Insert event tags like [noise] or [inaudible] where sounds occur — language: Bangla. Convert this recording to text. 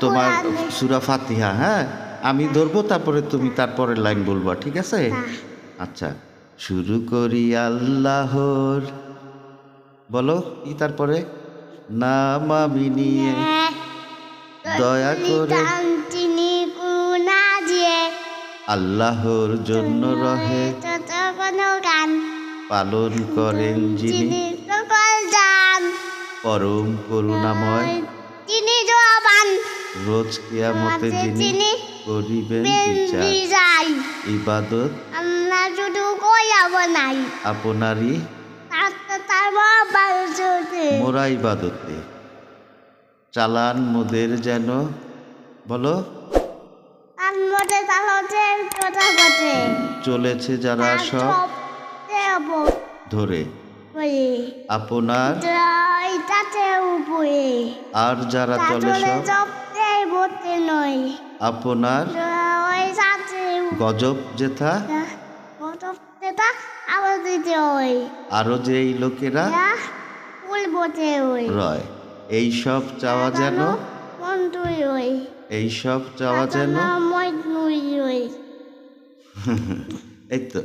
তোমার সুরা ফাতিহা হ্যাঁ? আমি ধরবো তারপরে তুমি তারপরের লাইন বলবা ঠিক আছে? আচ্ছা। শুরু করি আল্লাহর। বলো কি তারপরে? নাম আমি নিয়ে দয়া করে। আল্লাহর জন্য রহে। পালন করেন যিনি। পরম করুণাময়। রোজ কিয়ামতে যিনি করিবেন বিচার। ইবাদত আমরা শুধু নাই আপনারই মোরা ইবাদতে। চালান মোদের যেন বলো? চলেছে যারা সব ধরে। আপনার উপরে আর যারা চলে সব নয়। আপনার ওই সাথে গজব এটা আবার দিতে হয় আরও যেই লোকেরা ফুল বটে ওই। রয় এই সব চাওয়া যেন মন্টুই ওই। এই সব চাওয়া যেন ওই। [laughs] এই তো।